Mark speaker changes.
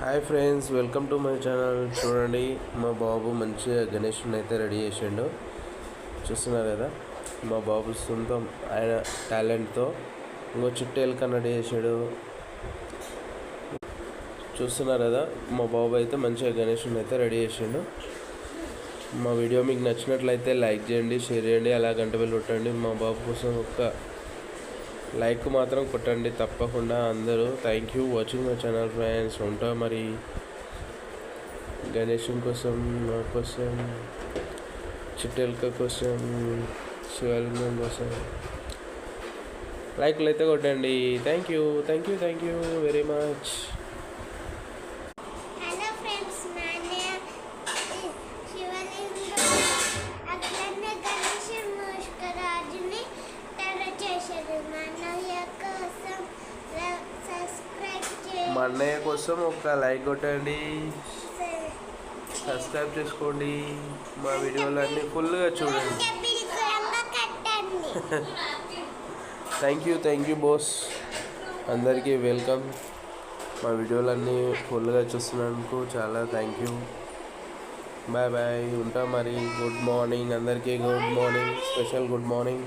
Speaker 1: Hi friends welcome to my channel. చూడండి మా బాబు మంచిగా గణేష్ని అయితే రెడీ చేసిండు. చూస్తున్నారు కదా మా బాబు సొంతం ఆయన టాలెంట్తో ఇంకో చుట్టేలకన్నా రెడీ చేసాడు. చూస్తున్నారు కదా మా బాబు అయితే మంచిగా గణేష్ని అయితే రెడీ చేసిండు. మా వీడియో మీకు నచ్చినట్లయితే లైక్ చేయండి షేర్ చేయండి అలా గంట వెళ్ళి కొట్టండి. మా బాబు కోసం ఒక లైక్ మాత్రం కొట్టండి తప్పకుండా అందరూ. Thank you watching my channel friends ఉంటా మరి. గణేశం కోసం నా కోసం చిట్టెలక కోసం శివలింగం కోసం. లైక్లు అయితే కొట్టండి. Thank you thank you thank you very much
Speaker 2: మా అన్నయ్య కోసం
Speaker 1: ఒక లైక్ కొట్టండి. సబ్స్క్రైబ్ చేసుకోండి. మా వీడియోలన్నీ ఫుల్గా చూడండి. Thank you thank you boss అందరికీ వెల్కమ్ మా వీడియోలన్నీ ఫుల్గా చూస్తున్నందుకు చాలా థ్యాంక్ యూ బాయ్ బాయ్ ఉంటా మరి. గుడ్ మార్నింగ్ అందరికీ good morning special good morning